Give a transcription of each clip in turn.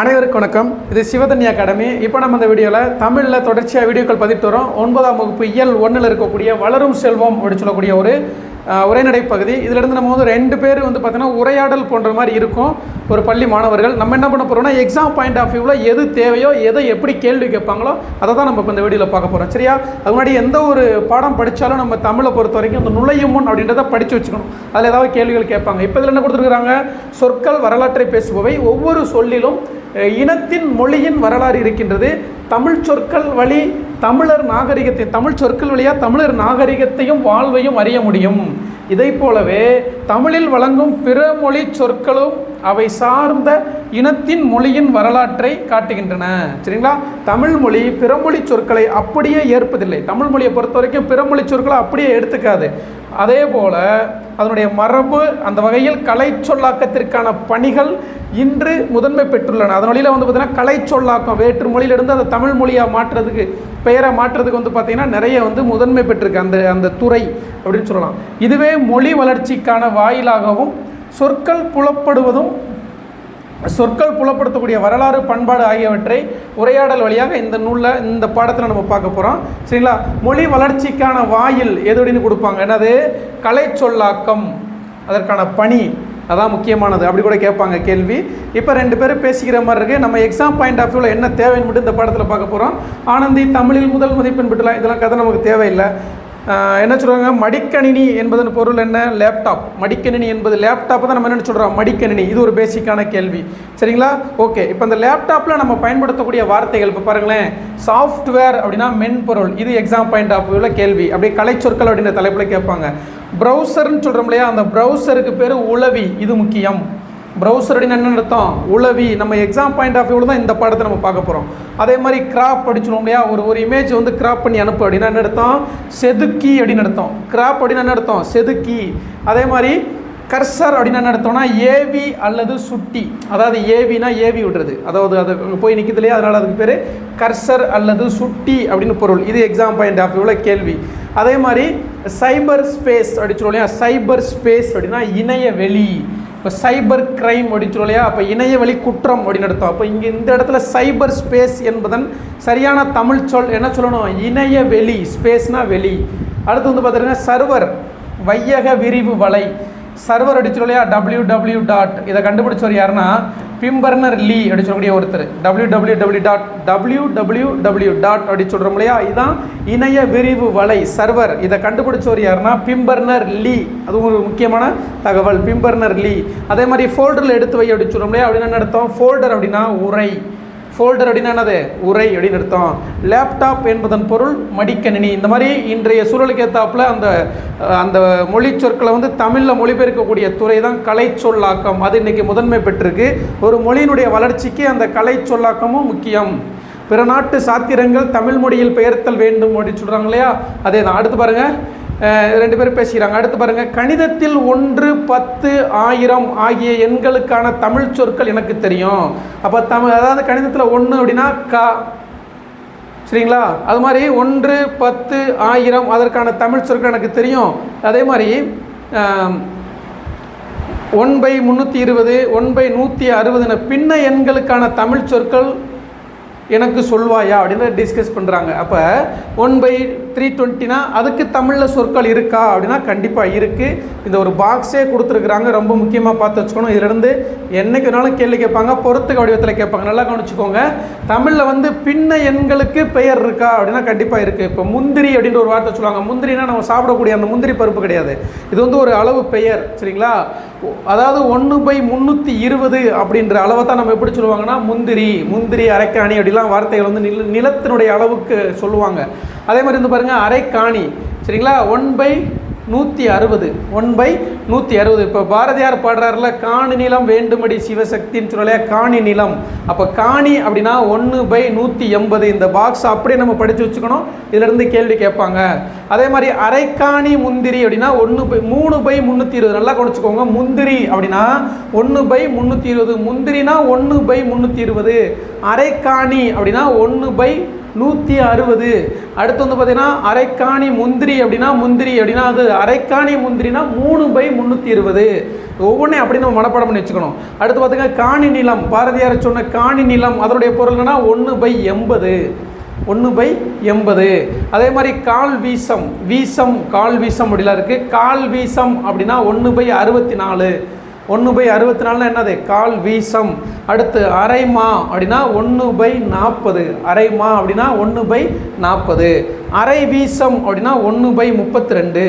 அனைவருக்கும் வணக்கம். இது சிவதன்யா அகாடமி. இப்போ நம்ம இந்த வீடியோவில் தமிழில் தொடர்ச்சியாக வீடியோக்கள் பதிவிட்டு வரோம். ஒன்பதாம் வகுப்பு இயல் ஒன்றில் இருக்கக்கூடிய வளரும் செல்வம் அப்படின்னு சொல்லக்கூடிய ஒரு உரைநடை பகுதி. இதிலிருந்து நம்ம வந்து ரெண்டு பேர் வந்து பார்த்தீங்கன்னா உரையாடல் போன்ற மாதிரி இருக்கும். ஒரு பள்ளி மாணவர்கள். நம்ம என்ன பண்ண போகிறோம்னா எக்ஸாம் பாயிண்ட் ஆஃப் வியூவில் எது தேவையோ எதை எப்படி கேள்வி கேட்பாங்களோ அதை தான் நம்ம இப்போ இந்த வீடியோவில் பார்க்க போகிறோம் சரியா? அது முன்னாடி எந்த ஒரு பாடம் படித்தாலும் நம்ம தமிழை பொறுத்த வரைக்கும் அந்த நுழையும் முன் அப்படின்றத படித்து வச்சுக்கணும். அதில் ஏதாவது கேள்விகள் கேட்பாங்க. இப்போ இதில் என்ன கொடுத்துருக்குறாங்க? சொற்கள் வரலாற்றை பேசுபவை. ஒவ்வொரு சொல்லிலும் இனத்தின் மொழியின் வரலாறு இருக்கின்றது. தமிழ் சொற்கள் வழி தமிழர் நாகரிகத்தை தமிழ் சொற்கள் வழியாக தமிழர் நாகரிகத்தையும் வாழ்வையும் அறிய முடியும். இதை போலவே தமிழில் வழங்கும் பிற மொழி சொற்களும் அவை சார்ந்த இனத்தின் மொழியின் வரலாற்றை காட்டுகின்றன. சரிங்களா? தமிழ் மொழி பிறமொழி சொற்களை அப்படியே ஏற்பதில்லை. தமிழ் மொழியை பொறுத்த வரைக்கும் பிறமொழி சொற்களை அப்படியே எடுத்துக்காது. அதே போல் அதனுடைய மரபு அந்த வகையில் கலை சொல்லாக்கத்திற்கான பணிகள் இன்று முதன்மை பெற்றுள்ளன. அதன் வழியில் வந்து பார்த்திங்கன்னா கலை சொல்லாக்கம் வேற்று மொழியிலிருந்து அதை தமிழ் மொழியாக மாற்றுறதுக்கு பெயரை மாற்றுறதுக்கு வந்து பார்த்திங்கன்னா நிறைய வந்து முதன்மை பெற்றிருக்கு. அந்த அந்த துறை அப்படின்னு சொல்லலாம். இதுவே மொழி வளர்ச்சிக்கான வாயிலாகவும் சொற்கள் புலப்படுவதும் சொற்கள் புலப்படுத்தக்கூடிய வரலாறு பண்பாடு ஆகியவற்றை உரையாடல் வழியாக இந்த நூலில் இந்த பாடத்தில் நம்ம பார்க்க போகிறோம் சரிங்களா? மொழி வளர்ச்சிக்கான வாயில் எது அப்படின்னு கொடுப்பாங்க? என்னது? கலை சொல்லாக்கம் அதற்கான பணி. அதான் முக்கியமானது. அப்படி கூட கேட்பாங்க கேள்வி. இப்போ ரெண்டு பேரும் பேசிக்கிற மாதிரி இருக்குது நம்ம எக்ஸாம் பாயிண்ட் ஆஃப் வியூவில் என்ன தேவைன்னு மட்டும் இந்த பாடத்தில் பார்க்க போகிறோம் ஆனந்தி தமிழில் முதல் மதிப்பெண் பெற்றலாம். இதெல்லாம் கதை நமக்கு தேவையில்லை. என்ன சொல்கிறாங்க மடிக்கணினி என்பதன் பொருள் என்ன? லேப்டாப் மடிக்கணினி என்பது லேப்டாப்பை தான் நம்ம என்ன சொல்கிறோம் மடிக்கணினி. இது ஒரு பேசிக்கான கேள்வி. சரிங்களா? ஓகே இப்போ இந்த லேப்டாப்பில் நம்ம பயன்படுத்தக்கூடிய வார்த்தைகள் இப்போ பாருங்களேன். சாஃப்ட்வேர் அப்படின்னா மென்பொருள். இது எக்ஸாம் பாயிண்ட் ஆஃப் வியூவில் கேள்வி. அப்படியே கலைச்சொற்கள் அப்படின்ற தலைப்பில் கேட்பாங்க. ப்ரௌசர்னு சொல்கிறோம் இல்லையா? அந்த ப்ரௌசருக்கு பேர் உளவி. இது முக்கியம். ப்ரௌசர் அப்படின்னு என்ன அர்த்தம்? உளவி. நம்ம எக்ஸாம் பாயிண்ட் ஆஃப் வியூவில் தான் இந்த பாடத்தை நம்ம பார்க்க போகிறோம் அதே மாதிரி கிராப் படிச்சிடும் இல்லையா? ஒரு ஒரு இமேஜ் வந்து கிராப் பண்ணி அனுப்பு அப்படின்னா என்ன அர்த்தம்? செதுக்கி அப்படின்னு அர்த்தம். கிராப் அப்படின்னு என்ன அர்த்தம்? செதுக்கி. அதே மாதிரி கர்சர் அப்படின்னு என்ன அர்த்தம்னா ஏவி அல்லது சுட்டி. அதாவது ஏவினா ஏவி விடுறது. அதாவது அது போய் நிற்குது இல்லையா? அதனால் அதுக்கு பேர் கர்சர் அல்லது சுட்டி அப்படின்னு பொருள். இது எக்ஸாம் பாயிண்ட் ஆஃப் வியூவில் கேள்வி. அதே மாதிரி சைபர் ஸ்பேஸ் அப்படின்னு சொல்லுவோம் இல்லையா? சைபர் ஸ்பேஸ் அப்படின்னா இணைய வெளி இப்போ சைபர் கிரைம் அப்படின்னு சொல்லுவோம் இல்லையா? அப்போ இணையவழி குற்றம் அப்படின்னு எடுத்தோம். அப்போ இங்கே இந்த இடத்துல சைபர் ஸ்பேஸ் என்பதன் சரியான தமிழ் சொல் என்ன சொல்லணும்? இணைய வெளி ஸ்பேஸ்னா வெளி. அடுத்து வந்து பார்த்தீங்கன்னா சர்வர் வையக விரிவு வலை. சர்வர் அடிச்சு இல்லையா? டபிள்யூ டபிள்யூ டாட் இதை கண்டுபிடிச்சவர் யாருன்னா பிம்பர்னர் லீ அப்படி சொல்லக்கூடிய ஒருத்தர். W W W dot W W W dot அப்படி சொல்கிறோம் இல்லையா? இதுதான் இணைய விரிவு வலை சர்வர் இதை கண்டுபிடிச்சவர் யாருன்னா பிம்பர்னர் லீ. அது ஒரு முக்கியமான தகவல் பிம்பர்னர் லீ. அதே மாதிரி ஃபோல்டரில் எடுத்து வை அப்படி சொல்கிறோம் இல்லையா? அப்படின்னு என்ன ஃபோல்டர் அப்படின்னா உரை. ஃபோல்டர் அப்படின்னு என்னது? உரை அப்படின்னு அர்த்தம். லேப்டாப் என்பதன் பொருள் மடிக்கணினி. இந்த மாதிரி இன்றைய சூழலுக்கு ஏற்றாப்புல அந்த அந்த மொழி சொற்களை வந்து தமிழில் மொழிபெயர்க்கக்கூடிய துறை தான் கலை சொல்லாக்கம். அது இன்னைக்கு முதன்மை பெற்றிருக்கு. ஒரு மொழியினுடைய வளர்ச்சிக்கு அந்த கலை சொல்லாக்கமும் முக்கியம். பிற நாட்டு சாத்திரங்கள் தமிழ் மொழியில் பெயர்த்தல் வேண்டும் அப்படின்னு சொல்கிறாங்க இல்லையா? அதே தான் அடுத்து பாருங்கள் ரெண்டு பேரும் பேசிக்கிறாங்க. அடுத்து பாருங்க கணிதத்தில் ஒன்று பத்து ஆயிரம் ஆகிய எண்களுக்கான தமிழ் சொற்கள் எனக்கு தெரியும். அப்போ தமிழ் அதாவது கணிதத்தில் ஒன்று அப்படின்னா க. சரிங்களா? அது மாதிரி ஒன்று பத்து ஆயிரம் அதற்கான தமிழ் சொற்கள் எனக்கு தெரியும். அதே மாதிரி ஒன் பை முந்நூற்றி இருபது ஒன் பை நூற்றி அறுபதுன பின்ன எண்களுக்கான தமிழ் சொற்கள் எனக்கு சொல்வாயா அப்படின்னு டிஸ்கஸ் பண்ணுறாங்க அப்போ ஒன் பை த்ரீ டுவெண்ட்டினா அதுக்கு தமிழில் சொற்கள் இருக்கா அப்படின்னா கண்டிப்பாக இருக்குது இந்த ஒரு பாக்ஸே கொடுத்துருக்குறாங்க. ரொம்ப முக்கியமாக பார்த்து வச்சுக்கணும். இதிலிருந்து என்றைக்கு வேணாலும் கேள்வி கேட்பாங்க. பொறுத்துக்க வடிவத்தில் கேட்பாங்க. நல்லா கவனிச்சுக்கோங்க. தமிழில் வந்து பின்ன எண்களுக்கு பெயர் இருக்கா அப்படின்னா கண்டிப்பாக இருக்குது இப்போ முந்திரி அப்படின்ற ஒரு வார்த்தை சொல்லுவாங்க. முந்திரினா நம்ம சாப்பிடக்கூடிய அந்த முந்திரி பருப்பு கிடையாது. இது வந்து ஒரு அளவு பெயர் சரிங்களா? அதாவது ஒன்று பை முந்நூற்றி இருபது அப்படின்ற அளவை தான் நம்ம எப்படி சொல்லுவாங்கன்னா முந்திரி முந்திரி அரைக்காணி அப்படிலாம் வார்த்தைகள் வந்து நில நிலத்தினுடைய அளவுக்கு சொல்லுவாங்க. அதே மாதிரி வந்து பாருங்கள் அரைக்காணி. சரிங்களா? ஒன் பை நூற்றி அறுபது. ஒன் பை நூற்றி அறுபது. இப்போ பாரதியார் பாடுறாருல காணி நிலம் வேண்டுமடி சிவசக்தின்னு சொல்லலையா காணி நிலம். அப்போ காணி அப்படின்னா ஒன்று பை நூற்றி எண்பது. இந்த பாக்ஸ் அப்படியே நம்ம படித்து வச்சுக்கணும். இதிலிருந்து கேள்வி கேட்பாங்க. அதே மாதிரி அரைக்காணி முந்திரி அப்படின்னா ஒன்று பை மூணு பை முந்நூற்றி இருபது. நல்லா குறைச்சிக்கோங்க முந்திரி அப்படின்னா ஒன்று பை முந்நூற்றி இருபது. முந்திரினா ஒன்று பை முந்நூற்றி இருபது. அரைக்காணி அப்படின்னா ஒன்று பை நூற்றி அறுபது. அடுத்து வந்து பார்த்தீங்கன்னா அரைக்காணி முந்திரி அப்படின்னா முந்திரி அப்படின்னா அது அரைக்காணி முந்திரினா மூணு பை முந்நூற்றி இருபது. ஒவ்வொன்றையும் அப்படி நம்ம மனப்பாடம் பண்ணி வச்சுக்கணும். அடுத்து பார்த்தீங்கன்னா காணி நிலம். பாரதியார் சொன்ன காணி நிலம் அதனுடைய பொருள் என்னன்னா ஒன்று பை எண்பது. ஒன்று பை எண்பது. அதே மாதிரி கால் வீசம். வீசம் கால் வீசம் அப்படிலாம் இருக்குது கால் வீசம் அப்படின்னா ஒன்று பை அறுபத்தி நாலு ஒன்று பை அறுபத்தி நாலுனா என்னது? கால் வீசம். அடுத்து அரைமா அப்படின்னா ஒன்று பை நாற்பது. அரைமா அப்படின்னா ஒன்று பை நாற்பது. அரை வீசம் அப்படின்னா ஒன்று பை முப்பத்தி ரெண்டு.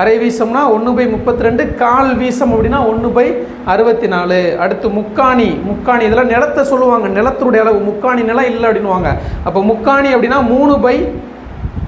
அரை வீசம்னா ஒன்று பை முப்பத்தி ரெண்டு கால் வீசம் அப்படின்னா ஒன்று பை அறுபத்தி நாலு அடுத்து முக்காணி முக்காணி இதெல்லாம் நிலத்தை சொல்லுவாங்க. நிலத்தினுடைய அளவு முக்காணி நிலம் இல்லை அப்படின்னுவாங்க. அப்போ முக்காணி அப்படின்னா மூணு பை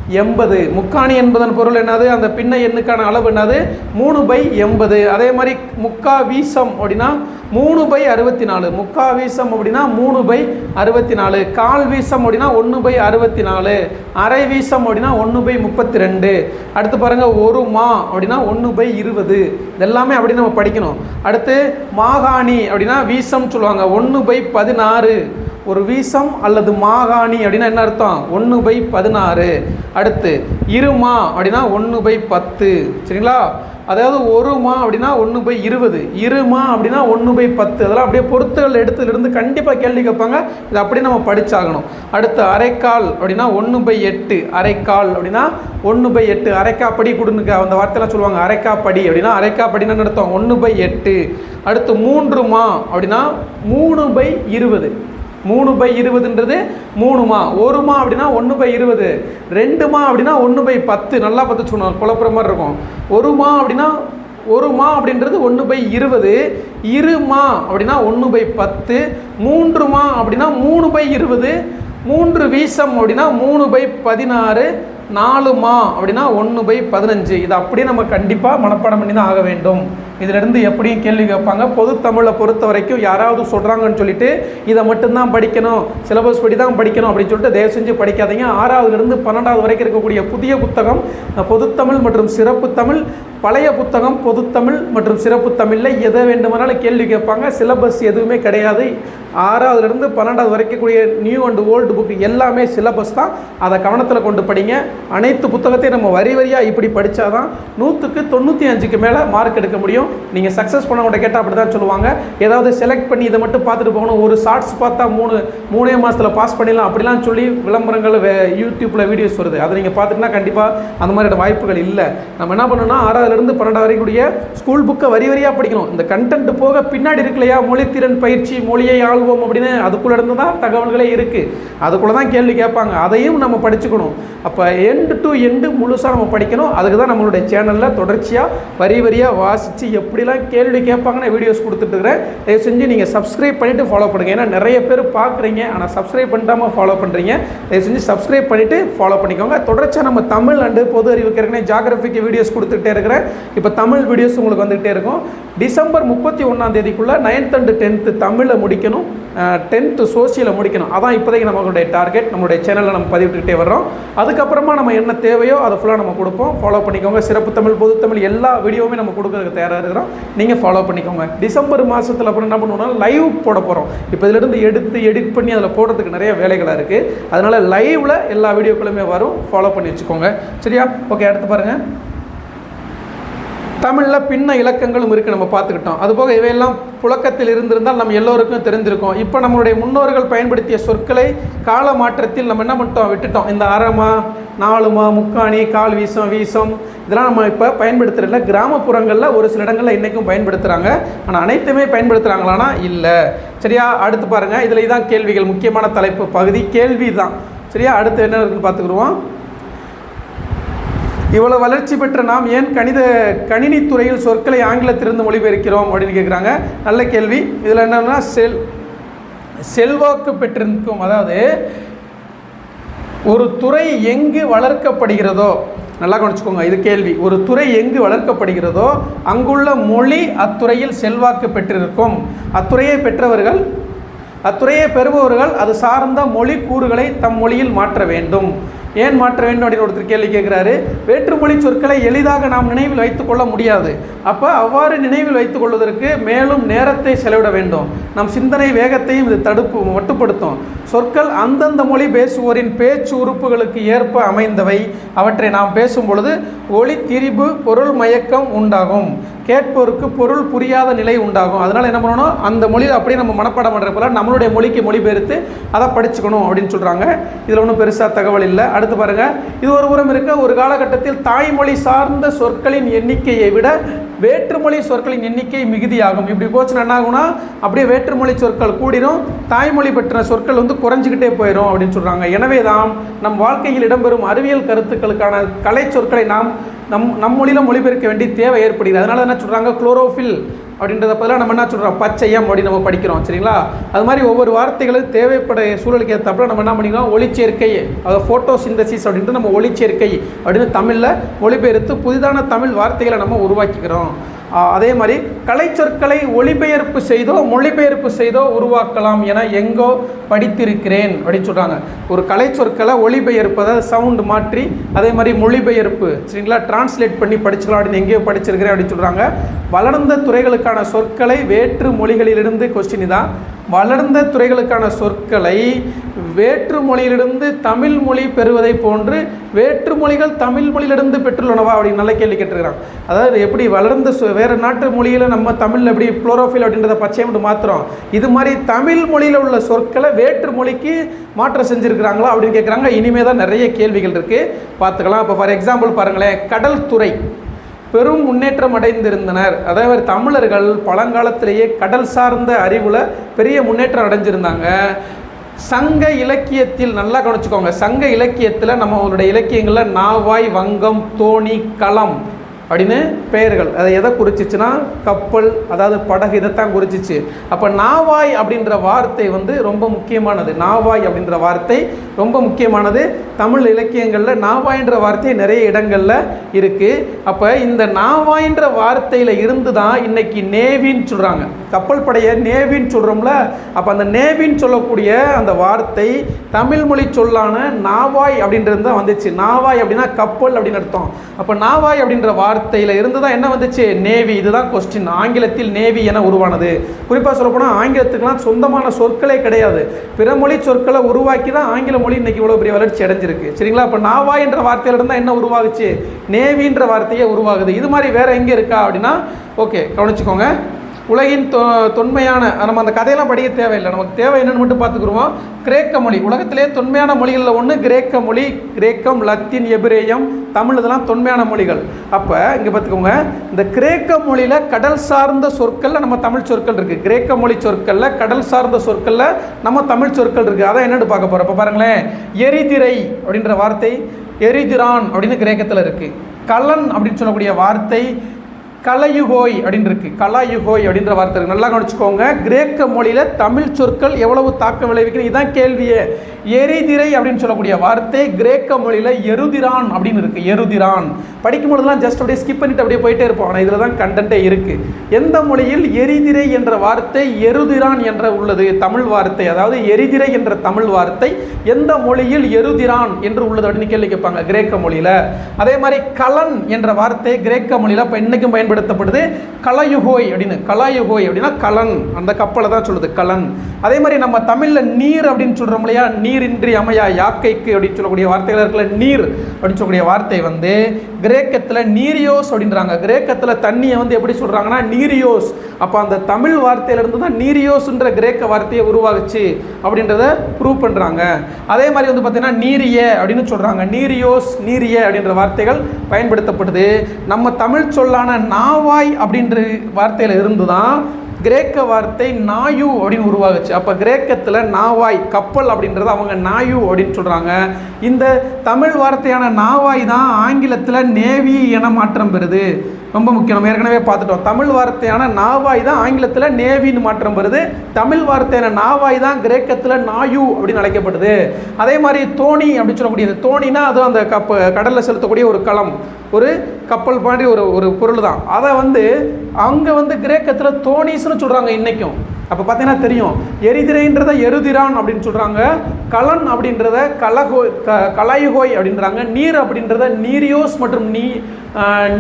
எண்பது. முக்காணி என்பதன் பொருள் என்னது? அந்த பின்ன எண்ணுக்கான அளவு என்னது? மூணு பை எண்பது. அதே மாதிரி முக்கா வீசம் அப்படின்னா மூணு பை அறுபத்தி நாலு முக்கா வீசம் அப்படின்னா மூணு பை அறுபத்தி நாலு கால் வீசம் அப்படின்னா ஒன்று பை அறுபத்தி நாலு அரை வீசம் அப்படின்னா ஒன்று பை முப்பத்தி ரெண்டு அடுத்து பாருங்கள் ஒரு மா அப்படின்னா ஒன்று பை இருபது. இதெல்லாமே அப்படி நம்ம படிக்கணும். அடுத்து மாகாணி அப்படின்னா வீசம் சொல்லுவாங்க. ஒன்று பை பதினாறு. ஒரு வீசம் அல்லது மாகாணி அப்படின்னா என்ன அர்த்தம்? ஒன்று பை பதினாறு. அடுத்து இருமா அப்படின்னா ஒன்று பை பத்து. சரிங்களா? அதாவது ஒரு மா அப்படின்னா ஒன்று பை இருபது. இருமா அப்படின்னா ஒன்று பை பத்து. அதெல்லாம் அப்படியே பொருத்துகள் எடுத்துலேருந்து கண்டிப்பாக கேள்வி கேட்பாங்க. இதை அப்படியே நம்ம படிச்சாகணும். அடுத்து அரைக்கால் அப்படின்னா ஒன்று பை எட்டு. அரைக்கால் அப்படின்னா ஒன்று பை எட்டு. அரைக்கா படி கொடுங்க அந்த வார்த்தையெல்லாம் சொல்லுவாங்க. அரைக்கா படி அப்படின்னா அரைக்கா படின்னு அர்த்தம்? ஒன்று பை எட்டு. அடுத்து மூன்று மா அப்படின்னா மூணு பை இருபது. மூணு பை இருபதுன்றது மூணுமா ஒருமா அப்படின்னா ஒன்று பை இருபது. ரெண்டுமா அப்படின்னா ஒன்று பை பத்து. நல்லா பார்த்து சொன்னோம் குழப்புற மாதிரி இருக்கும். ஒருமா அப்படின்னா ஒரு மா அப்படின்றது ஒன்று பை இருபது. இரு மா அப்படின்னா ஒன்று பை பத்து. மூன்று மா அப்படின்னா மூணு பை இருபது. மூன்று வீசம் அப்படின்னா மூணு பை பதினாறு. நாலு மா அப்படின்னா ஒன்று பை பதினஞ்சு. இது அப்படியே நம்ம கண்டிப்பாக மனப்பாடம் பண்ணி தான் ஆக வேண்டும். இதிலிருந்து எப்படியும் கேள்வி கேட்பாங்க. பொது தமிழை பொறுத்த வரைக்கும் யாராவது சொல்கிறாங்கன்னு சொல்லிட்டு இதை மட்டும்தான் படிக்கணும் சிலபஸ் படி தான் படிக்கணும் அப்படின்னு சொல்லிட்டு தயவு செஞ்சு படிக்காதீங்க. ஆறாவதுலேருந்து பன்னெண்டாவது வரைக்கும் இருக்கக்கூடிய புதிய புத்தகம் பொதுத்தமிழ் மற்றும் சிறப்பு தமிழ் பழைய புத்தகம் பொதுத்தமிழ் மற்றும் சிறப்பு தமிழில் எதை வேண்டுமானாலும் கேள்வி கேட்பாங்க. சிலபஸ் எதுவுமே கிடையாது. ஆறாவதுலேருந்து பன்னெண்டாவது வரைக்கும் கூடிய நியூ அண்ட் ஓல்டு புக் எல்லாமே சிலபஸ் தான். அதை கவனத்தில் கொண்டு படிங்க. அனைத்து புத்தகத்தையும் நம்ம வரி வரியாக இப்படி படித்தா தான் நூற்றுக்கு தொண்ணூற்றி அஞ்சுக்கு மேலே மார்க் எடுக்க முடியும். நீங்கள் சக்ஸஸ் பண்ணவங்கள்ட்ட கேட்டால் அப்படி தான் சொல்லுவாங்க. ஏதாவது செலக்ட் பண்ணி இதை மட்டும் பார்த்துட்டு போகணும். ஒரு ஷார்ட்ஸ் பார்த்தா மூணு மூணே மாதத்தில் பாஸ் பண்ணிடலாம். அப்படிலாம் சொல்லி விளம்பரங்கள் வே யூடியூப்பில் வீடியோஸ் வருது. அதை நீங்கள் பார்த்துட்டுனா கண்டிப்பாக அந்த மாதிரியான வாய்ப்புகள் இல்லை. நம்ம என்ன பண்ணணும்னா ஆறாவதுலேருந்து பன்னெண்டாவது வரைக்கும் ஸ்கூல் புக்கை வரி வரியாக படிக்கணும். இந்த கண்டென்ட் போக பின்னாடி இருக்கலையா மொழித்திறன் பயிற்சி மொழியை ஆள்வோம் அப்படின்னு அதுக்குள்ளே இருந்து தான் தகவல்களே இருக்குது அதுக்குள்ளே தான் கேள்வி கேட்பாங்க. அதையும் நம்ம படிச்சுக்கணும். அப்போ எண்டு டு எண்டு முழுசாக நம்ம படிக்கணும். அதுக்கு தான் நம்மளுடைய சேனலில் தொடர்ச்சியாக வரி வரியாக வாசித்து எப்படிலாம் கேள்வி கேட்பாங்கன்னு வீடியோஸ் கொடுத்துட்ருக்கிறேன் தயவு செஞ்சு நீங்கள் சப்ஸ்கிரைப் பண்ணிவிட்டு ஃபாலோ பண்ணுங்கள் ஏன்னா நிறைய பேர் பார்க்குறீங்க ஆனால் சப்ஸ்கிரைப் பண்ணிட்டாமல் ஃபாலோ பண்ணுறீங்க தயவு செஞ்சு சப்ஸ்கிரைப் பண்ணிவிட்டு ஃபாலோ பண்ணிக்கோங்க. தொடர்ச்சியாக நம்ம தமிழ் அண்டு பொது அறிவுக்கு ஏற்கனவே ஜாகிரபிக்கு வீடியோஸ் கொடுத்துக்கிட்டே இருக்கிறேன். இப்போ தமிழ் வீடியோஸ் உங்களுக்கு வந்துகிட்டே இருக்கும். டிசம்பர் முப்பத்தி ஒன்றாம் தேதிக்குள்ளே நைன்த் அண்டு டென்த்து தமிழில் முடிக்கணும். டென்த்து சோசியலை முடிக்கணும். அதான் இப்போதைக்கு நம்மளுடைய டார்கெட் நம்மளுடைய சேனலில் நம்ம பதிவிட்டுக்கிட்டே வர்றோம். அதுக்கப்புறமா நம்ம என்ன தேவையோ அதை ஃபுல்லாக நம்ம கொடுப்போம். ஃபாலோ பண்ணிக்கோங்க. சிறப்பு தமிழ் பொது தமிழ் எல்லா வீடியோவுமே நம்ம கொடுக்கறதுக்கு தயாராக இருக்கிறோம். நீங்கள் ஃபாலோ பண்ணிக்கோங்க. டிசம்பர் மாதத்தில் அப்புறம் என்ன பண்ணுவோம்னா லைவ் போட போகிறோம் இப்போ இதிலிருந்து எடுத்து எடிட் பண்ணி அதில் போடுறதுக்கு நிறைய வேலைகளாக இருக்குது அதனால் லைவில் எல்லா வீடியோக்களுமே வரும். ஃபாலோ பண்ணி வச்சுக்கோங்க. சரியா? ஓகே அடுத்து பாருங்கள் தமிழில் பின்ன இலக்கங்களும் இருக்குது நம்ம பார்த்துக்கிட்டோம். அதுபோக இவையெல்லாம் புழக்கத்தில் இருந்திருந்தால் நம்ம எல்லோருக்கும் தெரிஞ்சிருக்கும் இப்போ நம்மளுடைய முன்னோர்கள் பயன்படுத்திய சொற்களை கால மாற்றத்தில் நம்ம என்ன பண்ணிட்டோம்? விட்டுட்டோம். இந்த அறமா நாலுமா முக்காணி கால் வீசம் வீசம் இதெல்லாம் நம்ம இப்போ பயன்படுத்துகிறதில்ல கிராமப்புறங்களில் ஒரு சில இடங்களில் இன்றைக்கும் பயன்படுத்துகிறாங்க ஆனால் அனைத்துமே பயன்படுத்துகிறாங்களானா இல்லை. சரியா? அடுத்து பாருங்கள் இதில் தான் கேள்விகள். முக்கியமான தலைப்பு பகுதி கேள்வி தான் சரியா? அடுத்து என்ன இருக்குன்னு பார்த்துக்குருவோம் இவ்வளோ வளர்ச்சி பெற்ற நாம் ஏன் கணித கணினி துறையில் சொற்களை ஆங்கிலத்திலிருந்து மொழிபெயர்க்கிறோம் அப்படின்னு கேட்குறாங்க நல்ல கேள்வி. இதில் என்னென்னா செல் செல்வாக்கு பெற்றிருக்கும் அதாவது ஒரு துறை எங்கு வளர்க்கப்படுகிறதோ நல்லா கவனிச்சுக்கோங்க இது கேள்வி. ஒரு துறை எங்கு வளர்க்கப்படுகிறதோ அங்குள்ள மொழி அத்துறையில் செல்வாக்கு பெற்றிருக்கும். அத்துறையை பெற்றவர்கள் அத்துறையை பெறுபவர்கள் அது சார்ந்த மொழி கூறுகளை தம் மொழியில் மாற்ற வேண்டும். ஏன் மாற்ற வேண்டும் அப்படின்னு ஒருத்தர் கேள்வி கேட்குறாரு. வேற்றுமொழி சொற்களை எளிதாக நாம் நினைவில் வைத்துக்கொள்ள முடியாது. அப்போ அவ்வாறு நினைவில் வைத்துக் கொள்வதற்கு மேலும் நேரத்தை செலவிட வேண்டும். நம் சிந்தனை வேகத்தையும் இது தடுப்பு மட்டுப்படுத்தும். சொற்கள் அந்தந்த மொழி பேசுவோரின் பேச்சு உறுப்புகளுக்கு ஏற்ப அமைந்தவை. அவற்றை நாம் பேசும் பொழுது ஒளி திரிபு பொருள் மயக்கம் உண்டாகும். கேட்போருக்கு பொருள் புரியாத நிலை உண்டாகும். அதனால் என்ன பண்ணணும்? அந்த மொழியில் அப்படியே நம்ம மனப்பாடம் பண்ணுற போல நம்மளுடைய மொழிக்கு மொழிபெயர்த்து அதை படிச்சுக்கணும் அப்படின்னு சொல்கிறாங்க இதில் ஒன்றும் பெருசாக தகவல் இல்லை. அடுத்து பாருங்கள் இது ஒரு புறம் இருக்க. ஒரு காலகட்டத்தில் தாய்மொழி சார்ந்த சொற்களின் எண்ணிக்கையை விட வேற்றுமொழி சொற்களின் எண்ணிக்கை மிகுதியாகும். இப்படி போச்சுன்னா என்ன ஆகும்னா அப்படியே வேற்றுமொழி சொற்கள் கூடிரும். தாய்மொழி பெற்ற சொற்கள் வந்து குறைஞ்சிக்கிட்டே போயிடும் அப்படின்னு சொல்கிறாங்க எனவே தான் நம் வாழ்க்கையில் இடம்பெறும் அறிவியல் கருத்துக்களுக்கான கலை சொற்களை நாம் நம் நம் மொழியில் மொழிபெயர்க்க வேண்டிய தேவை ஏற்படுகிறது. அதனால என்ன சொல்கிறாங்க குளோரோஃபில் அப்படின்றத பதிலாக நம்ம என்ன சொல்கிறோம் பச்சையம் அப்படின்னு நம்ம படிக்கிறோம் சரிங்களா? அது மாதிரி ஒவ்வொரு வார்த்தைகளும் தேவைப்பட சூழலுக்கு ஏற்றப்பல நம்ம என்ன பண்ணிக்கலாம் ஒளிச்சேர்க்கை அதாவது ஃபோட்டோ சிந்தசிஸ் அப்படின்ட்டு நம்ம ஒளிச்சேர்க்கை அப்படின்னு தமிழில் மொழிபெயர்த்து புதிதான தமிழ் வார்த்தைகளை நம்ம உருவாக்கிக்கிறோம். அதே மாதிரி கலைச்சொற்களை ஒளிபெயர்ப்பு செய்தோ மொழிபெயர்ப்பு செய்தோ உருவாக்கலாம் என எங்கோ படித்திருக்கிறேன் அப்படின்னு சொல்கிறாங்க ஒரு கலைச்சொற்களை ஒளிபெயர்ப்பு அதாவது சவுண்டு மாற்றி அதே மாதிரி மொழிபெயர்ப்பு சரிங்களா? டிரான்ஸ்லேட் பண்ணி படிச்சுக்கலாம் அப்படின்னு எங்கேயோ படிச்சிருக்கிறேன் அப்படின்னு சொல்கிறாங்க வளர்ந்த துறைகளுக்கான சொற்களை வேற்று மொழிகளிலிருந்து கொஸ்டின் தான் வளர்ந்த துறைகளுக்கான சொற்களை வேற்று மொழியிலிருந்து தமிழ் மொழி பெறுவதை போன்று வேற்று மொழிகள் தமிழ் மொழியிலிருந்து பெற்றுள்ளனவா அப்படின்னு நல்ல கேள்வி கேட்டுருக்கிறான் அதாவது எப்படி வளர்ந்த சொ- வேறு நாட்டு மொழியில் நம்ம தமிழில் எப்படி புளோரோஃபில் அப்படின்றத பச்சையம் மட்டும் மாத்திரம் இது மாதிரி தமிழ் மொழியில் உள்ள சொற்களை வேற்று மொழிக்கு மாற்றம் செஞ்சுருக்கிறாங்களா அப்படின்னு கேட்குறாங்க. இனிமே தான் நிறைய கேள்விகள் இருக்குது பார்த்துக்கலாம். இப்போ ஃபார் எக்ஸாம்பிள் பாருங்களேன். கடல் துறை. பெரும் முன்னேற்றம் அடைந்திருந்தனர். அதாவது தமிழர்கள் பழங்காலத்திலேயே கடல் சார்ந்த அறிவில் பெரிய முன்னேற்றம் அடைஞ்சிருந்தாங்க. சங்க இலக்கியத்தில் நல்லா கவனிச்சுக்கோங்க. சங்க இலக்கியத்தில் நம்மளுடைய இலக்கியங்களில் நாவாய் வங்கம் தோணி களம். அப்படின்னு பெயர்கள். அதை எதை குறிச்சிச்சுன்னா கப்பல் அதாவது படகு இதைத்தான் குறிச்சிச்சு. அப்போ நாவாய் அப்படின்ற வார்த்தை வந்து ரொம்ப முக்கியமானது. நாவாய் அப்படின்ற வார்த்தை ரொம்ப முக்கியமானது. தமிழ் இலக்கியங்களில் நாவாய்ன்ற வார்த்தை நிறைய இடங்களில் இருக்குது அப்போ இந்த நாவாய்ன்ற வார்த்தையில் இருந்து தான் இன்னைக்கு நேவின்னு சொல்கிறாங்க கப்பல் படையை நேவின்னு சொல்கிறோம்ல அப்போ அந்த நேவின்னு சொல்லக்கூடிய அந்த வார்த்தை தமிழ் மொழி சொல்லான நாவாய் அப்படின்றது தான் வந்துச்சு. நாவாய் அப்படின்னா கப்பல் அப்படின்னு அர்த்தம். அப்போ நாவாய் அப்படின்ற வார்த்தை வார்த்தையில் இருந்து தான் என்ன வந்துச்சு? நேவி இதுதான் கொஸ்டின் ஆங்கிலத்தில் நேவி என உருவானது. குறிப்பாக சொல்லப்போனால் ஆங்கிலத்துக்கெல்லாம் சொந்தமான சொற்களே கிடையாது. பிற மொழி சொற்களை உருவாக்கி தான் ஆங்கில மொழி இன்றைக்கி இவ்வளோ பெரிய வளர்ச்சி அடைஞ்சிருக்கு. சரிங்களா? அப்போ நாவா என்ற வார்த்தையிலிருந்து தான் என்ன உருவாகுச்சு? நேவின்ற வார்த்தையே உருவாகுது. இது மாதிரி வேறு எங்கே இருக்கா அப்படின்னா ஓகே கவனிச்சுக்கோங்க. உலகின் தொ தொன்மையான நம்ம அந்த கதையெல்லாம் படிக்க தேவையில்லை. நமக்கு தேவை என்னென்னு மட்டும் பார்த்துக்குருவோம். கிரேக்க மொழி. உலகத்திலே தொன்மையான மொழிகளில் ஒன்று கிரேக்க மொழி கிரேக்கம் லத்தீன் எபிரேயம் தமிழ் இதெல்லாம் தொன்மையான மொழிகள். அப்போ இங்கே பார்த்துக்கோங்க. இந்த கிரேக்க மொழியில் கடல் சார்ந்த சொற்களில் நம்ம தமிழ் சொற்கள் இருக்குது கிரேக்க மொழி சொற்களில் கடல் சார்ந்த சொற்களில் நம்ம தமிழ் சொற்கள் இருக்குது அதான் என்னென்னு பார்க்க போகிறோம் இப்போ பாருங்களேன். எரிதிரை அப்படின்ற வார்த்தை எரிதிரான் அப்படின்னு கிரேக்கத்தில் இருக்குது கலன் அப்படின்னு சொல்லக்கூடிய வார்த்தை கலையுகோய் அப்படின்னு இருக்கு கலாயுகோய் அப்படின்ற வார்த்தை இருக்கு. நல்லா கவனிச்சுக்கோங்க. கிரேக்க மொழியில் தமிழ் சொற்கள் எவ்வளவு தாக்கம் விளைவிக்கிறது இதுதான் கேள்வியே. எரிதிரை அப்படின்னு சொல்லக்கூடிய வார்த்தை கிரேக்க மொழியில் எருதிரான் அப்படின்னு இருக்கு. எருதிரான். படிக்கும் பொழுதுலாம் ஜஸ்ட் அப்படியே ஸ்கிப் பண்ணிட்டு அப்படியே போயிட்டே இருப்போம். ஆனால் இதில் தான் கண்டென்ட்டே இருக்கு. எந்த மொழியில் எரிதிரை என்ற வார்த்தை எருதிரான் என்ற உள்ளது? தமிழ் வார்த்தை. அதாவது எரிதிரை என்ற தமிழ் வார்த்தை எந்த மொழியில் எருதிரான் என்று உள்ளது அப்படின்னு கேள்வி கேட்பாங்க கிரேக்க மொழியில். அதே மாதிரி கலன் என்ற வார்த்தை கிரேக்க மொழியில் இப்போ பயன்படுத்த பயன்படுத்தப்படுது. கலயுகோய் அப்படின்னு கலயுகோய் அப்படின்னா கலன். அந்த கப்பலை தான் சொல்லுது கலன். அதே மாதிரி நம்ம தமிழில் நீர் அப்படின்னு சொல்கிறோம் இல்லையா? நீரின்றி அமையா யாக்கைக்கு அப்படின்னு சொல்லக்கூடிய வார்த்தைகள் இருக்கல நீர் அப்படின்னு சொல்லக்கூடிய வார்த்தை வந்து கிரேக்கத்தில் நீரியோஸ் அப்படின்றாங்க. கிரேக்கத்தில் தண்ணியை வந்து எப்படி சொல்கிறாங்கன்னா நீரியோஸ். அப்போ அந்த தமிழ் வார்த்தையிலேருந்து தான் நீரியோஸ்ன்ற கிரேக்க வார்த்தையை உருவாகுச்சு அப்படின்றத ப்ரூவ் பண்ணுறாங்க அதே மாதிரி வந்து பார்த்தீங்கன்னா நீரிய அப்படின்னு சொல்கிறாங்க நீரியோஸ் நீரிய அப்படின்ற வார்த்தைகள் பயன்படுத்தப்படுது. நம்ம தமிழ் சொல்லான நாவாய் அப்படின்ற வார்த்தையில் இருந்து தான் கிரேக்க வார்த்தை நாயு அப்படின்னு உருவாகுச்சு. அப்போ கிரேக்கத்தில் நாவாய் கப்பல் அப்படின்றது அவங்க நாயு அப்படின்னு சொல்கிறாங்க இந்த தமிழ் வார்த்தையான நாவாய் தான் ஆங்கிலத்தில் நேவி என மாற்றம் பெறுது. ரொம்ப முக்கியம். நம்ம ஏற்கனவே பார்த்துட்டோம். தமிழ் வார்த்தையான நாவாய் தான் ஆங்கிலத்தில் நேவின்னு மாற்றம் பெறுது. தமிழ் வார்த்தையான நாவாய் தான் கிரேக்கத்தில் நாயு அப்படின்னு அழைக்கப்படுது. அதே மாதிரி தோணி அப்படின்னு சொல்லக்கூடியது. தோணினா அது அந்த கப்ப கடலில் செலுத்தக்கூடிய ஒரு களம். ஒரு கப்பல் மாதிரி ஒரு ஒரு பொருள் தான் அதை வந்து அங்கே வந்து கிரேக்கத்தில் தோணிஸ்னு சொல்கிறாங்க இன்றைக்கும் அப்போ பார்த்தீங்கன்னா தெரியும். எரிதிரைன்றத எருதிரான் அப்படின்னு சொல்கிறாங்க கலன் அப்படின்றத கலகோ க கலாயுகோய் அப்படின்றாங்க. நீர் அப்படின்றத நீரியோஸ் மற்றும் நீ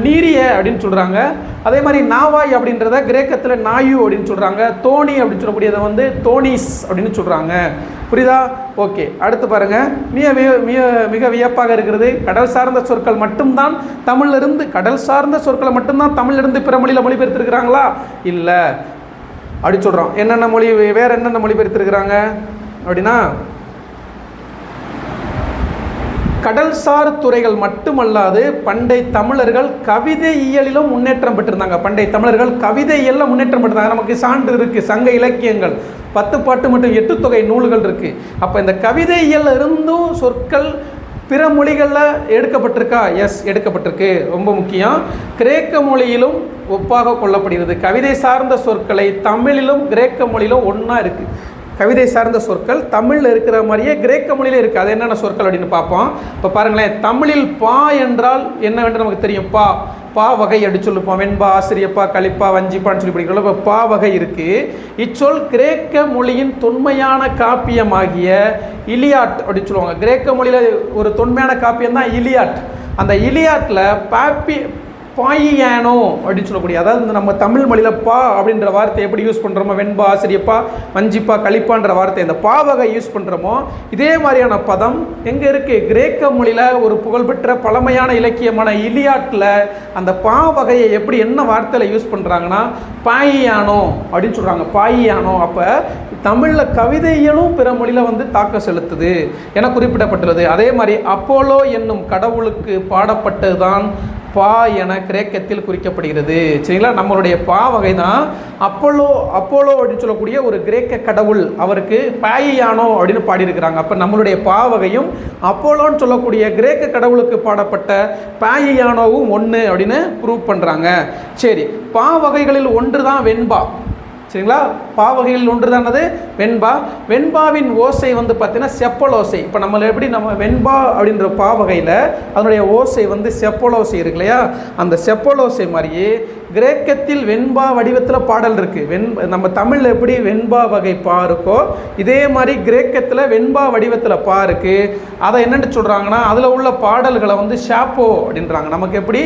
நீரிய அப்படின்னு சொல்கிறாங்க அதே மாதிரி நாவாய் அப்படின்றத கிரேக்கத்தில் நாயு அப்படின்னு சொல்கிறாங்க தோணி அப்படின்னு சொல்லக்கூடியதை வந்து தோனிஸ் அப்படின்னு சொல்கிறாங்க புரியுதா? ஓகே அடுத்து பாருங்கள் மிக மிக மிக மிக வியப்பாக இருக்கிறது. கடல் சார்ந்த சொற்கள் மட்டும்தான் தமிழிலிருந்து கடல் சார்ந்த சொற்களை மட்டும்தான் தமிழிலிருந்து பிற மொழியில் மொழிபெயர்த்திருக்கிறாங்களா? இல்லை. அப்படி சொல்கிறோம் என்னென்ன மொழி வேறு என்னென்ன மொழிபெயர்த்திருக்கிறாங்க? அப்படின்னா கடல்சார் துறைகள் மட்டுமல்லாது பண்டை தமிழர்கள் கவிதை இயலிலும் முன்னேற்றம் பெற்றிருந்தாங்க. பண்டை தமிழர்கள் கவிதை இயலில் முன்னேற்றம் பெற்றிருந்தாங்க. நமக்கு சான்று இருக்குது சங்க இலக்கியங்கள். பத்து பாட்டு மற்றும் எட்டு தொகை நூல்கள் இருக்குது அப்போ இந்த கவிதை இயல் இருந்தும் சொற்கள் பிற மொழிகளில் எடுக்கப்பட்டிருக்கா? எஸ் எடுக்கப்பட்டிருக்கு. ரொம்ப முக்கியம். கிரேக்க மொழியிலும் ஒப்பாக கொள்ளப்படுகிறது. கவிதை சார்ந்த சொற்களை தமிழிலும் கிரேக்க மொழியிலும் ஒன்றா இருக்குது கவிதை சார்ந்த சொற்கள் தமிழில் இருக்கிற மாதிரியே கிரேக்க மொழியில இருக்குது அது என்னென்ன சொற்கள் அப்படின்னு பார்ப்போம். இப்போ பாருங்களேன் தமிழில் பா என்றால் என்னவென்று நமக்கு தெரியும்? பா பா வகை அப்படின்னு சொல்லிப்போம். வெண்பா ஆசிரியப்பா கழிப்பா வஞ்சிப்பான்னு சொல்லி படிக்கிறோம் இப்போ பா வகை இருக்குது இச்சொல் கிரேக்க மொழியின் தொன்மையான காப்பியமாகிய இலியாட் அப்படின்னு சொல்லுவாங்க. கிரேக்க மொழியில் ஒரு தொன்மையான காப்பியம் தான் இலியாட். அந்த இலியாட்டில் பாப்பி பாயியானோ அப்படின்னு சொல்லக்கூடிய அதாவது இந்த நம்ம தமிழ் மொழியில் பா அப்படின்ற வார்த்தை எப்படி யூஸ் பண்ணுறோமோ வெண்பா ஆசிரியப்பா வஞ்சிப்பா கழிப்பான்ற வார்த்தை இந்த பா வகை யூஸ் பண்ணுறோமோ இதே மாதிரியான பதம் எங்கே இருக்குது கிரேக்க மொழியில் ஒரு புகழ்பெற்ற பழமையான இலக்கியமான இலியாட்டில் அந்த பா வகையை எப்படி என்ன வார்த்தையில் யூஸ் பண்ணுறாங்கன்னா பாயியானோ அப்படின்னு சொல்கிறாங்க பாயியானோ அப்போ தமிழில் கவிதையிலும் பிற மொழியில் வந்து தாக்கம் செலுத்துது என குறிப்பிடப்பட்டுள்ளது. அதே மாதிரி அப்போலோ என்னும் கடவுளுக்கு பாடப்பட்டதுதான் பா என கிரேக்கத்தில் குறிக்கப்படுகிறது. சரிங்களா? நம்மளுடைய பா வகை தான் அப்போலோ அப்போலோ அப்படின்னு சொல்லக்கூடிய ஒரு கிரேக்க கடவுள். அவருக்கு பாயியானோ அப்படின்னு பாடியிருக்கிறாங்க. அப்போ நம்மளுடைய பா வகையும் அப்போலோன்னு சொல்லக்கூடிய கிரேக்க கடவுளுக்கு பாடப்பட்ட பாயியானோவும் ஒன்று அப்படின்னு ப்ரூவ் பண்ணுறாங்க சரி பா வகைகளில் ஒன்று தான் வெண்பா. சரிங்களா? பாவகையில் ஒன்று தானது வெண்பா. வெண்பாவின் ஓசை வந்து பார்த்தீங்கன்னா செப்பல் ஓசை. இப்போ நம்மளை எப்படி நம்ம வெண்பா அப்படின்ற பாவகையில் அதனுடைய ஓசை வந்து செப்பல் ஓசை இருக்கு இல்லையா? அந்த செப்பல் ஓசை மாதிரியே கிரேக்கத்தில் வெண்பா வடிவத்தில் பாடல் இருக்குது வெண் நம்ம தமிழில் எப்படி வெண்பா வகை பா இருக்கோ இதே மாதிரி கிரேக்கத்தில் வெண்பா வடிவத்தில் பா இருக்குது அதை என்னென்னு சொல்கிறாங்கன்னா அதில் உள்ள பாடல்களை வந்து ஷாப்போ அப்படின்றாங்க. நமக்கு எப்படி?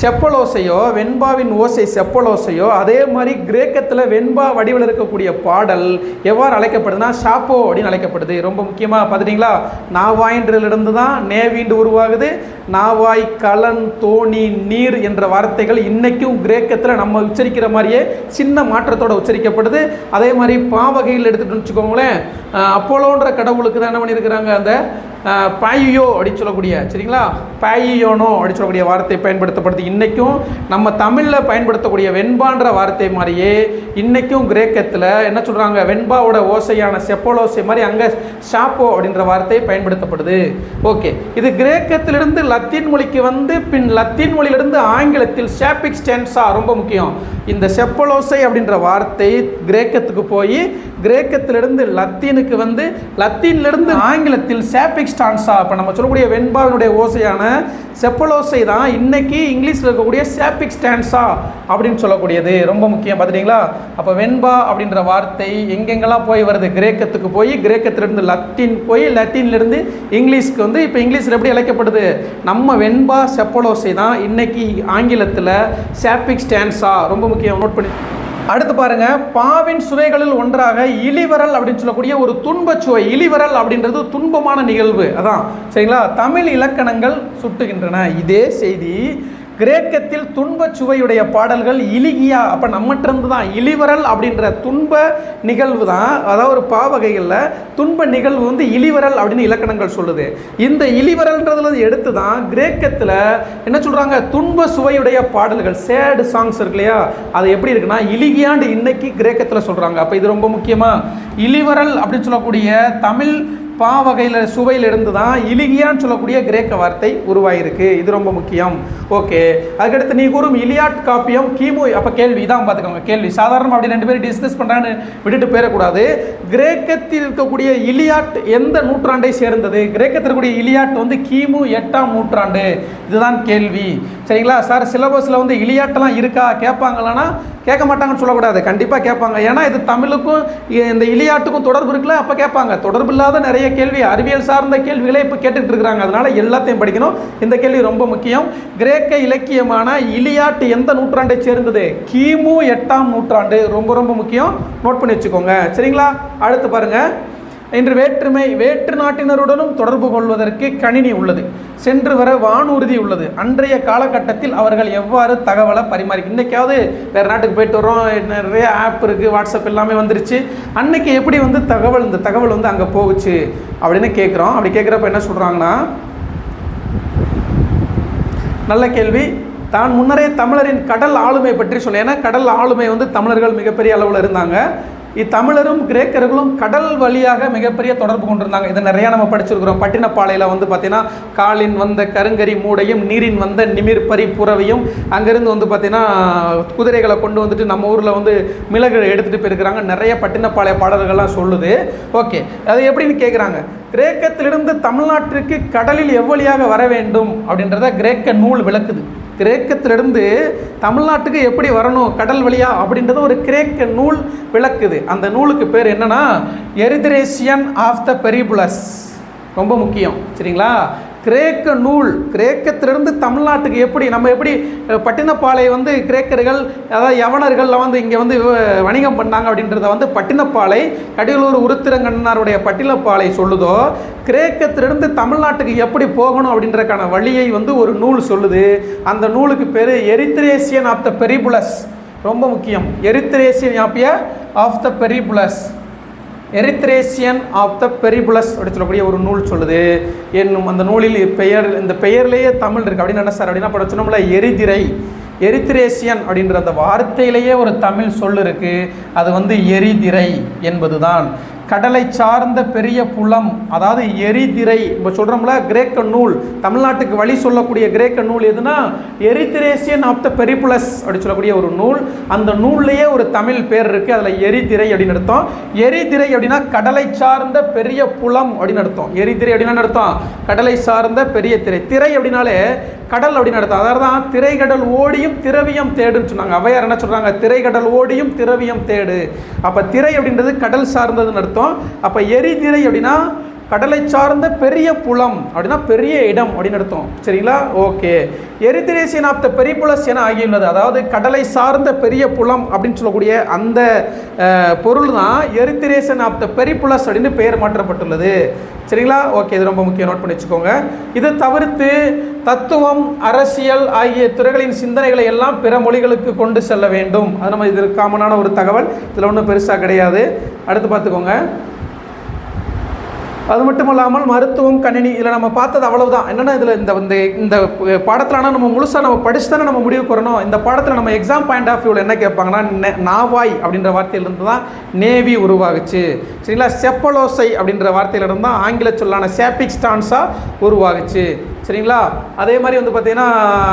செப்பலோசையோ வெண்பாவின் ஓசை செப்பலோசையோ அதே மாதிரி கிரேக்கத்தில் வெண்பா வடிவில் இருக்கக்கூடிய பாடல் எவ்வாறு அழைக்கப்படுதுன்னா ஷாப்போ அப்படின்னு அழைக்கப்படுது. ரொம்ப முக்கியமாக பார்த்துட்டிங்களா? நாவாயின்றிலிருந்து தான் நேவின்று உருவாகுது. நாவாய் கலன் தோணி நீர் என்ற வார்த்தைகள் இன்றைக்கும் கிரேக்கத்தில் நம்ம உச்சரிக்கிற மாதிரியே சின்ன மாற்றத்தோடு உச்சரிக்கப்படுது. அதே மாதிரி பாவகையில் எடுத்துகிட்டு வச்சுக்கோங்களேன் அப்போலோன்ற கடவுளுக்கு தான் என்ன பண்ணியிருக்கிறாங்க அந்த பாயியோ அப்படின்னு சொல்லக்கூடிய சரிங்களா? பாயியோனோ அப்படின்னு சொல்லக்கூடிய வார்த்தை பயன்படுத்தப்படுது. இன்றைக்கும் நம்ம தமிழில் பயன்படுத்தக்கூடிய வெண்பான்ற வார்த்தை மாதிரியே இன்றைக்கும் கிரேக்கத்தில் என்ன சொல்கிறாங்க வெண்பாவோட ஓசையான செப்போலோசை மாதிரி அங்கே ஷாப்போ அப்படின்ற வார்த்தை பயன்படுத்தப்படுது. ஓகே. இது கிரேக்கத்திலிருந்து லத்தீன் மொழிக்கு வந்து பின் லத்தீன் மொழியிலிருந்து ஆங்கிலத்தில் ஷாப்பிக் ஸ்டென்ஸா ரொம்ப முக்கியம். இந்த செப்பலோசை அப்படின்ற வார்த்தை கிரேக்கத்துக்கு போய் கிரேக்கத்திலிருந்து லத்தீனுக்கு வந்து லத்தீன்லேருந்து ஆங்கிலத்தில் ஷாப்பிக் ஸ்டான்ஸா இப்போ நம்ம சொல்லக்கூடிய வெண்பாவினுடைய ஓசையான செப்பலோசை தான் இன்னைக்கு இங்கிலீஷில் இருக்கக்கூடிய சாப்பிக் ஸ்டான்ஸா அப்படின்னு சொல்லக்கூடியது. ரொம்ப முக்கியம் பார்த்துட்டீங்களா? அப்போ வெண்பா அப்படின்ற வார்த்தை எங்கெங்கெல்லாம் போய் வருது? கிரேக்கத்துக்கு போய் கிரேக்கத்திலிருந்து லத்தீன் போய் லத்தீன்லேருந்து இங்கிலீஷ்க்கு வந்து இப்போ இங்கிலீஷில் எப்படி அழைக்கப்படுது? நம்ம வெண்பா செப்பலோசை தான் இன்னைக்கு ஆங்கிலத்தில் சாப்பிக் ஸ்டான்ஸா ரொம்ப முக்கியம் நோட் பண்ணி அடுத்து பாருங்க பாவின் சுவைகளில் ஒன்றாக இழிவரல் அப்படின்னு சொல்லக்கூடிய ஒரு துன்பச் சுவை. அப்படின்றது துன்பமான நிகழ்வு. அதான் சரிங்களா? தமிழ் இலக்கணங்கள் சுட்டுகின்றன. இதே செய்தி கிரேக்கத்தில் துன்ப சுவையுடைய பாடல்கள் இலிகியா அப்போ நம்மட்டிருந்து தான் இலிவரல் அப்படின்ற துன்ப நிகழ்வு தான். அதாவது ஒரு பாவகைகளில் துன்ப நிகழ்வு வந்து இலிவரல் அப்படின்னு இலக்கணங்கள் சொல்லுது. இந்த இலிவரல்ன்றதுல எடுத்து தான் கிரேக்கத்தில் என்ன சொல்கிறாங்க துன்ப சுவையுடைய பாடல்கள் சேடு சாங்ஸ் இருக்கு இல்லையா? அது எப்படி இருக்குன்னா இலிகியாண்டு இன்னைக்கு கிரேக்கத்தில் சொல்கிறாங்க அப்போ இது ரொம்ப முக்கியமாக இலிவரல் அப்படின்னு சொல்லக்கூடிய தமிழ் பா வகையில் சுவையில் இருந்து தான் இலிகியான்னு சொல்லக்கூடிய கிரேக்க வார்த்தை உருவாயிருக்கு. இது ரொம்ப முக்கியம். ஓகே. அதுக்கடுத்து நீ கூறும் இலியாட் காப்பியம் கிமு அப்போ கேள்வி தான் பார்த்துக்கோங்க கேள்வி. சாதாரணமாக அப்படி ரெண்டு பேரும் டிஸ்கஸ் பண்ணுறான்னு விட்டுட்டு போயிடக்கூடாது. கிரேக்கத்தில் இருக்கக்கூடிய இலியாட் எந்த நூற்றாண்டை சேர்ந்தது? கிரேக்கத்தில் இருக்கக்கூடிய இலியாட் வந்து கிமு எட்டாம் நூற்றாண்டு. இதுதான் கேள்வி. சரிங்களா? சார் சிலபஸில் வந்து இலியாட்டெல்லாம் இருக்கா? கேட்பாங்களான்னா கேட்க மாட்டாங்கன்னு சொல்லக்கூடாது. கண்டிப்பாக கேட்பாங்க. ஏன்னா இது தமிழுக்கும் இந்த இலியாட்டுக்கும் தொடர்பு இருக்குல்ல அப்போ கேட்பாங்க. தொடர்பு இல்லாத நிறைய கேள்வி அறிவியல் சார்ந்த கேள்விகளை இப்போ கேட்டுக்கிட்டு இருக்கிறாங்க. அதனால எல்லாத்தையும் படிக்கணும். இந்த கேள்வி ரொம்ப முக்கியம். கிரேக்க இலக்கியமான இலியாட்டு எந்த நூற்றாண்டை சேர்ந்தது? கிமு எட்டாம் நூற்றாண்டு. ரொம்ப ரொம்ப முக்கியம். நோட் பண்ணி வச்சுக்கோங்க. சரிங்களா? அடுத்து பாருங்க. இன்று வேற்றுமை வேற்று நாட்டினருடனும் தொடர்பு கொள்வதற்கு கணினி உள்ளது. சென்று வர வானூர்தி உள்ளது. அன்றைய காலகட்டத்தில் அவர்கள் எவ்வாறு தகவலை பரிமாறி இன்னைக்காவது வேறு நாட்டுக்கு போயிட்டு வரோம் நிறைய ஆப் இருக்குது வாட்ஸ்அப் எல்லாமே வந்துருச்சு. அன்னைக்கு எப்படி வந்து தகவல் இந்த தகவல் வந்து அங்கே போகுச்சு அப்படின்னு கேட்குறோம் அப்படி கேட்குறப்ப என்ன சொல்கிறாங்கன்னா நல்ல கேள்வி. தான் முன்னரே தமிழரின் கடல் ஆளுமை பற்றி சொன்னேன். ஏன்னா கடல் ஆளுமை வந்து தமிழர்கள் மிகப்பெரிய அளவில் இருந்தாங்க. இத்தமிழரும் கிரேக்கர்களும் கடல் வழியாக மிகப்பெரிய தொடர்பு கொண்டிருந்தாங்க. இதை நிறையா நம்ம படிச்சிருக்கிறோம். பட்டினப்பாளையில் வந்து பார்த்தீங்கன்னா காலின் வந்த கருங்கரி மூடையும் நீரின் வந்த நிமிர் பரி புறவையும் அங்கேருந்து வந்து பார்த்தீங்கன்னா குதிரைகளை கொண்டு வந்துட்டு நம்ம ஊரில் வந்து மிளகு எடுத்துகிட்டு போயிருக்கிறாங்க. நிறைய பட்டினப்பாளைய பாடல்கள்லாம் சொல்லுது. ஓகே அது எப்படின்னு கேட்குறாங்க கிரேக்கத்திலிருந்து தமிழ்நாட்டிற்கு கடலில் எவ்வழியாக வர வேண்டும் அப்படின்றத கிரேக்க நூல் விளக்குது. கிரேக்கத்திலிருந்து தமிழ்நாட்டுக்கு எப்படி வரணும் கடல் வழியா அப்படின்றத ஒரு கிரேக்க நூல் விளக்குது. அந்த நூலுக்கு பேர் என்னன்னா எரிதிரேசியன் ஆஃப் த பெரிபுலஸ் ரொம்ப முக்கியம் சரிங்களா? கிரேக்க நூல் கிரேக்கத்திலிருந்து தமிழ்நாட்டுக்கு எப்படி நம்ம எப்படி அஹ், பட்டினப்பாலை வந்து கிரேக்கர்கள் அதாவது யவனர்கள்லாம் வந்து இங்கே வந்து வ- வணிகம் பண்ணாங்க அப்படின்றத வந்து பட்டினப்பாலை கடியலூர் உருத்திரங்கண்ணாருடைய பட்டினப்பாலை சொல்லுதோ கிரேக்கத்திலிருந்து தமிழ்நாட்டுக்கு எப்படி போகணும் அப்படின்றக்கான வழியை வந்து ஒரு நூல் சொல்லுது. அந்த நூலுக்கு பேர் எரித்ரேசியன் ஆஃப் த பெரிபுலஸ். ரொம்ப முக்கியம். எரித்ரேசியன் ஆப்பிய of the Periplus. Erythraean of the Periplus அப்படின்னு சொல்லக்கூடிய ஒரு நூல் சொல்லுது. என்னும் அந்த நூலில் பெயர் இந்த பெயர்லேயே தமிழ் இருக்குது அப்படின்னு என்ன சார் அப்படின்னா பட சொன்னோம்ல எரிதிரை. எரித்ரேசியன் அப்படின்ற அந்த வார்த்தையிலேயே ஒரு தமிழ் சொல் இருக்கு. அது வந்து எரிதிரை என்பதுதான். கடலை சார்ந்த பெரிய புலம் அதாவது எரிதிரை நம்ம சொல்கிறோம்ல கிரேக்க நூல். தமிழ்நாட்டுக்கு வழி சொல்லக்கூடிய கிரேக்க நூல் எதுனா எரித்திரேசியன் ஆஃப் த பெரிபுலஸ் அப்படின்னு சொல்லக்கூடிய ஒரு நூல். அந்த நூல்லையே ஒரு தமிழ் பேர் இருக்குது அதில் எரிதிரை அப்படின்னு அர்த்தம். எரிதிரை அப்படின்னா கடலை சார்ந்த பெரிய புலம் அப்படின்னு அர்த்தம். எரிதிரை அப்படின்னா அர்த்தம்? கடலை சார்ந்த பெரிய திரை. திரை அப்படின்னாலே கடல் அப்படின்னு அர்த்தம். அதாவது தான் திரைக்கடல் ஓடியும் திரவியம் தேடுன்னு சொன்னாங்க. அவையார் என்ன சொல்கிறாங்க திரைக்கடல் ஓடியும் திரவியம் தேடு. அப்போ திரை அப்படின்றது கடல் சார்ந்ததுன்னு அர்த்தம். அப்ப எரிதிரை அப்படின்னா கடலை சார்ந்த பெரிய புலம் அப்படின்னா பெரிய இடம் அப்படின்னு அர்த்தம். சரிங்களா? ஓகே. எரித்திரேசியன் ஆஃப் த பெரிபுலஸ் என ஆகியுள்ளது. அதாவது கடலை சார்ந்த பெரிய புலம் அப்படின்னு சொல்லக்கூடிய அந்த பொருள் தான் எரித்திரேசன் ஆஃப் த பெரிபுலஸ் அப்படின்னு பெயர் மாற்றப்பட்டுள்ளது. சரிங்களா? ஓகே இது ரொம்ப முக்கியம் நோட் பண்ணி வச்சுக்கோங்க. இதை தவிர்த்து தத்துவம் அரசியல் ஆகிய துறைகளின் சிந்தனைகளை எல்லாம் பிற மொழிகளுக்கு கொண்டு செல்ல வேண்டும். அது நம்ம இது காமனான ஒரு தகவல். இதில் ஒன்றும் பெருசாக கிடையாது. அடுத்து பார்த்துக்கோங்க. அது மட்டும் இல்லாமல் மருத்துவம் கணினி இதில் நம்ம பார்த்தது அவ்வளவுதான். என்னென்னா இதில் இந்த இந்த இந்த பாடத்தில் ஆனால் நம்ம முழுசாக நம்ம படிச்சு தானே நம்ம முடிவு பண்ணணும் இந்த பாடத்தில் நம்ம எக்ஸாம் பாயிண்ட் ஆஃப் வியூவில் என்ன கேட்பாங்கன்னா நாவாய் அப்படின்ற வார்த்தையிலிருந்து தான் நேவி உருவாகுச்சு. சரிங்களா? செப்பலோசை அப்படின்ற வார்த்தையிலிருந்து தான் ஆங்கில சொல்லான சேப்பிக் ஸ்டான்ஸாக உருவாகுச்சு. சரிங்களா? அதே மாதிரி வந்து பார்த்தீங்கன்னா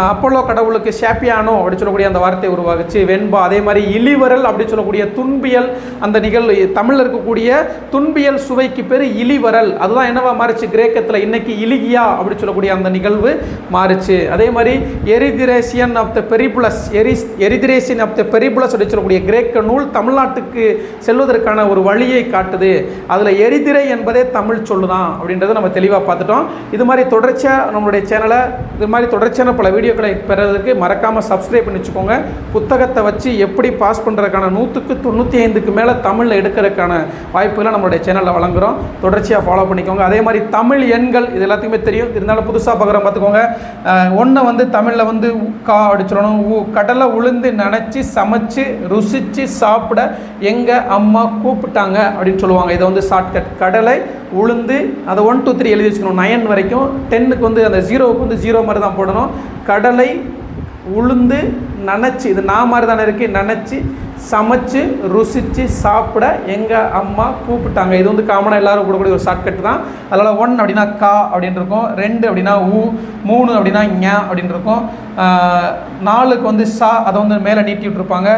அப்போலோ கடவுளுக்கு ஷாப்பியானோ அப்படின்னு சொல்லக்கூடிய அந்த வார்த்தை உருவாகுச்சு வெண்பா அதே மாதிரி இலிவரல் அப்படின்னு சொல்லக்கூடிய துன்பியல் அந்த நிகழ்வு தமிழில் இருக்கக்கூடிய துன்பியல் சுவைக்கு பேர் இலிவரல் அதுதான் என்னவா மாறிச்சு? கிரேக்கத்தில் இன்னைக்கு இலிகியா அப்படின்னு சொல்லக்கூடிய அந்த நிகழ்வு மாறுச்சு. அதே மாதிரி எரிதிரேசியன் of the பெரிபுலஸ் எரிஸ் எரிதிரேசியன் of the Periplus அப்படின்னு சொல்லக்கூடிய கிரேக்க நூல் தமிழ்நாட்டுக்கு செல்வதற்கான ஒரு வழியை காட்டுது. அதில் எரிதிரை என்பதே தமிழ் சொல்லுதான் அப்படின்றத நம்ம தெளிவாக பார்த்துட்டோம். இது மாதிரி தொடர்ச்சியாக நம்மளுடைய சேனலை இது மாதிரி தொடர்ச்சியான பல வீடியோக்களை பெறதுக்கு மறக்காமல் சப்ஸ்கிரைப் பண்ணி வச்சுக்கோங்க. புத்தகத்தை வச்சு எப்படி பாஸ் பண்ணுறதுக்கான நூற்றுக்கு தொண்ணூற்றி ஐந்துக்கு மேலே தமிழில் எடுக்கிறதுக்கான வாய்ப்புகளை நம்மளுடைய சேனலில் வழங்குகிறோம் தொடர்ச்சியாக ஃபாலோ பண்ணிக்கோங்க. அதே மாதிரி தமிழ் எண்கள் இது எல்லாத்துக்குமே தெரியும். இருந்தாலும் புதுசாக பார்க்குறோம் பார்த்துக்கோங்க. ஒன்றை வந்து தமிழில் வந்து கா அடிச்சிடணும் ஊ கடலை உளுந்து நினச்சி சமைச்சு ருசித்து சாப்பிட எங்கள் அம்மா கூப்பிட்டாங்க அப்படின்னு சொல்லுவாங்க. இதை வந்து ஷார்ட்கட் கடலை உளுந்து அதை ஒன் டூ த்ரீ எழுதி வச்சுக்கணும். நயன் வரைக்கும் டென்னுக்கு வந்து அந்த ஜீரோவுக்கு வந்து ஜீரோ மாதிரி தான் போடணும். கடலை உளுந்து நினச்சி இது நான் மாதிரி தானே இருக்குது நினச்சி சமைச்சு ருசித்து சாப்பிட எங்கள் அம்மா கூப்பிட்டாங்க. இது வந்து காமனாக எல்லாரும் கூடக்கூடிய ஒரு ஷார்ட்கட் தான். அதனால் ஒன் அப்படின்னா கா அப்படின்னு இருக்கும். ரெண்டு அப்படின்னா ஊ மூணு அப்படின்னா ஞா அப்படின்னு இருக்கும். நாலுக்கு வந்து சா அதை வந்து மேலே நீட்டி விட்டுருப்பாங்க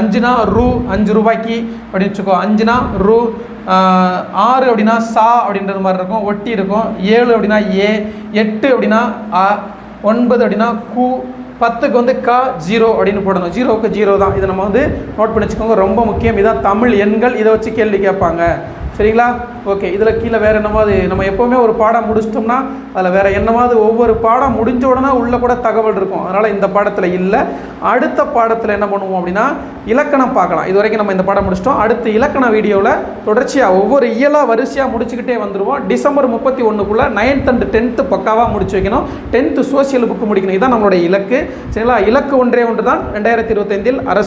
அஞ்சுனா ரூ அஞ்சு ரூபாய்க்கு அப்படின்னு வச்சுக்கோ. அஞ்சுனா ரூ ஆறு அப்படின்னா சா அப்படின்றது மாதிரி இருக்கும். ஒட்டி இருக்கும். ஏழு அப்படின்னா ஏ எட்டு அப்படின்னா அ ஒன்பது அப்படின்னா கூ பத்துக்கு வந்து க ஜீரோ அப்படின்னு போடணும். ஜீரோவுக்கு ஜீரோ தான். இதை நம்ம வந்து நோட் பண்ணி வச்சுக்கோங்க. ரொம்ப முக்கியம். இதான் தமிழ் எண்கள். இதை வச்சு கேள்வி கேட்பாங்க. சரிங்களா? ஓகே இதில் கீழே வேறு என்னமாவது நம்ம எப்போவுமே ஒரு பாடம் முடிச்சிட்டோம்னா அதில் வேறு என்னமாவது ஒவ்வொரு பாடம் முடிஞ்ச உடனே உள்ளே கூட தகவல் இருக்கும். அதனால் இந்த பாடத்தில் இல்லை. அடுத்த பாடத்தில் என்ன பண்ணுவோம் அப்படின்னா இலக்கணம் பார்க்கலாம். இது வரைக்கும் நம்ம இந்த பாடம் முடிச்சிட்டோம். அடுத்த இலக்கண வீடியோவில் தொடர்ச்சியாக ஒவ்வொரு இயலாக வரிசையாக முடிச்சுக்கிட்டே வந்துடுவோம் டிசம்பர் முப்பத்தி ஒன்றுக்குள்ளே நைன்த் அண்ட் டென்த்து பக்காவாக முடிச்சு வைக்கணும். டென்த்து சோசியல் புக்கு முடிக்கணும். இதுதான் நம்மளுடைய இலக்கு. சரிங்களா? இலக்கு ஒன்றே ஒன்று தான் ரெண்டாயிரத்தி இருபத்தைந்தில் அரசு